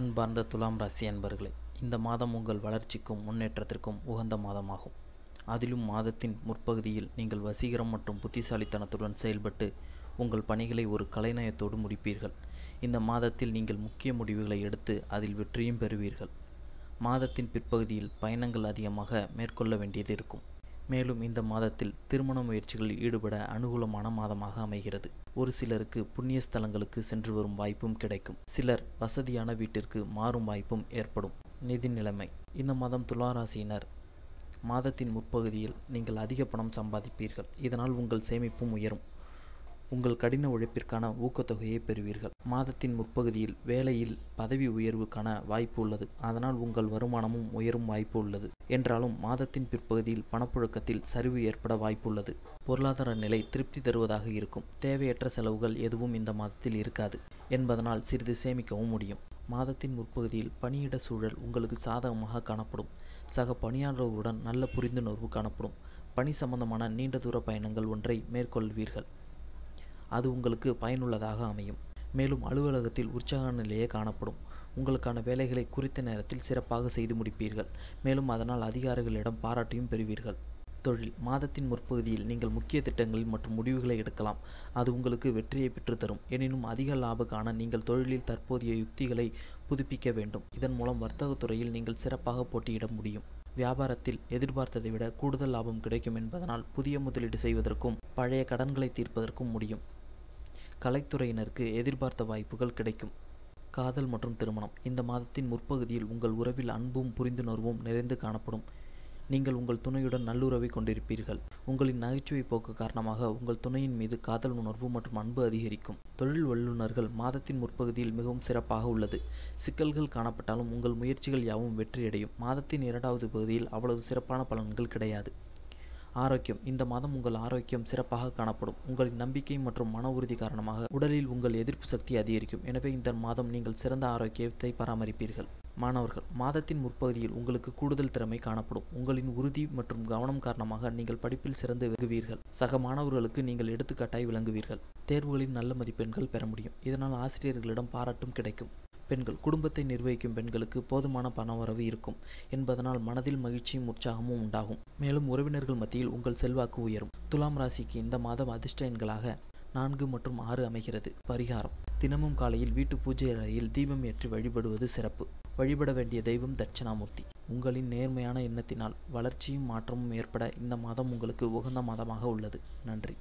அன்பார்ந்த துலாம் ராசி அன்பர்களே இந்த மாதம் உங்கள் வளர்ச்சிக்கும் முன்னேற்றத்திற்கும் உகந்த மாதமாகும். அதிலும் மாதத்தின் முற்பகுதியில் நீங்கள் வசீகரம் மற்றும் புத்திசாலித்தனத்துடன் செயல்பட்டு உங்கள் பணிகளை ஒரு கலைநயத்தோடு முடிப்பீர்கள். இந்த மாதத்தில் நீங்கள் முக்கிய முடிவுகளை எடுத்து அதில் வெற்றியும் பெறுவீர்கள். மாதத்தின் பிற்பகுதியில் பயணங்கள் அதிகமாக மேற்கொள்ள வேண்டியது இருக்கும். மேலும் இந்த மாதத்தில் திருமண முயற்சிகளில் ஈடுபட அனுகூலமான மாதமாக அமைகிறது. ஒரு சிலருக்கு புண்ணிய ஸ்தலங்களுக்கு சென்று வரும் வாய்ப்பும் கிடைக்கும். சிலர் வசதியான வீட்டிற்கு மாறும் வாய்ப்பும் ஏற்படும். நிதி நிலைமை. இந்த மாதம் துளாராசியினர் மாதத்தின் முற்பகுதியில் நீங்கள் அதிக பணம் சம்பாதிப்பீர்கள். இதனால் உங்கள் சேமிப்பும் உயரும். உங்கள் கடின உழைப்பிற்கான ஊக்கத்தொகையை பெறுவீர்கள். மாதத்தின் முற்பகுதியில் வேலையில் பதவி உயர்வுக்கான வாய்ப்பு உள்ளது. அதனால் உங்கள் வருமானமும் உயரும் வாய்ப்பு உள்ளது. என்றாலும் மாதத்தின் பிற்பகுதியில் பணப்புழக்கத்தில் சரிவு ஏற்பட வாய்ப்புள்ளது பொருளாதார நிலை திருப்தி தருவதாக இருக்கும். தேவையற்ற செலவுகள் எதுவும் இந்த மாதத்தில் இருக்காது என்பதனால் சிறிது சேமிக்கவும் முடியும். மாதத்தின் முற்பகுதியில் பணியிட சூழல் உங்களுக்கு சாதகமாக காணப்படும். சக பணியாளர்களுடன் நல்ல புரிந்துணர்வு காணப்படும். பணி சம்பந்தமான நீண்ட தூர பயணங்கள் ஒன்றை மேற்கொள்வீர்கள். அது உங்களுக்கு பயனுள்ளதாக அமையும். மேலும் அலுவலகத்தில் உற்சாக நிலையே காணப்படும். உங்களுக்கான வேலைகளை குறித்த நேரத்தில் சிறப்பாக செய்து முடிப்பீர்கள். மேலும் அதனால் அதிகாரிகளிடம் பாராட்டையும் பெறுவீர்கள். தொழில் மாதத்தின் முற்பகுதியில் நீங்கள் முக்கிய திட்டங்கள் மற்றும் முடிவுகளை எடுக்கலாம். அது உங்களுக்கு வெற்றியை பெற்றுத்தரும். எனினும் அதிக லாப காண நீங்கள் தொழிலில் தற்போதைய யுக்திகளை புதுப்பிக்க வேண்டும். இதன் மூலம் வர்த்தகத் துறையில் நீங்கள் சிறப்பாக போட்டியிட முடியும். வியாபாரத்தில் எதிர்பார்த்ததை விட கூடுதல் லாபம் கிடைக்கும் என்பதனால் புதிய முதலீடு செய்வதற்கும் பழைய கடன்களை தீர்ப்பதற்கும் முடியும். கலைத்துறையினருக்கு எதிர்பார்த்த வாய்ப்புகள் கிடைக்கும். காதல் மற்றும் திருமணம். இந்த மாதத்தின் முற்பகுதியில் உங்கள் உறவில் அன்பும் புரிந்துணர்வும் நிறைந்து காணப்படும். நீங்கள் உங்கள் துணையுடன் நல்லுறவை கொண்டிருப்பீர்கள். உங்களின் நகைச்சுவை போக்கு காரணமாக உங்கள் துணையின் மீது காதல் உணர்வு மற்றும் அன்பு அதிகரிக்கும். தொழில் வல்லுநர்கள் மாதத்தின் முற்பகுதியில் மிகவும் சிறப்பாக உள்ளது. சிக்கல்கள் காணப்பட்டாலும் உங்கள் முயற்சிகள் யாவும் வெற்றியடையும். மாதத்தின் இரண்டாவது பகுதியில் அவ்வளவு சிறப்பான பலன்கள் கிடையாது. ஆரோக்கியம். இந்த மாதம் உங்கள் ஆரோக்கியம் சிறப்பாக காணப்படும். உங்களின் நம்பிக்கை மற்றும் மன உறுதி காரணமாக உடலில் உங்கள் எதிர்ப்பு சக்தி அதிகரிக்கும். எனவே இந்த மாதம் நீங்கள் சிறந்த ஆரோக்கியத்தை பராமரிப்பீர்கள். மாணவர்கள் மாதத்தின் முற்பகுதியில் உங்களுக்கு கூடுதல் திறமை காணப்படும். உங்களின் உறுதி மற்றும் கவனம் காரணமாக நீங்கள் படிப்பில் சிறந்து விளங்குவீர்கள். சக மாணவர்களுக்கு நீங்கள் எடுத்துக்காட்டாய் விளங்குவீர்கள். தேர்வுகளில் நல்ல மதிப்பெண்கள் பெற முடியும். இதனால் ஆசிரியர்களிடம் பாராட்டும் கிடைக்கும். பெண்கள் குடும்பத்தை நிர்வகிக்கும் பெண்களுக்கு போதுமான பணவரவு இருக்கும் என்பதனால் மனதில் மகிழ்ச்சியும் உற்சாகமும் உண்டாகும். மேலும் உறவினர்கள் மத்தியில் உங்கள் செல்வாக்கு உயரும். துலாம் ராசிக்கு இந்த மாதம் அதிர்ஷ்ட எண்களாக நான்கு மற்றும் ஆறு அமைகிறது. பரிகாரம். தினமும் காலையில் வீட்டு பூஜை அறையில் தீபம் ஏற்றி வழிபடுவது சிறப்பு. வழிபட வேண்டிய தெய்வம் தட்சிணாமூர்த்தி. உங்களின் நேர்மையான எண்ணத்தினால் வளர்ச்சியும் மாற்றமும் ஏற்பட இந்த மாதம் உங்களுக்கு உகந்த மாதமாக உள்ளது. நன்றி.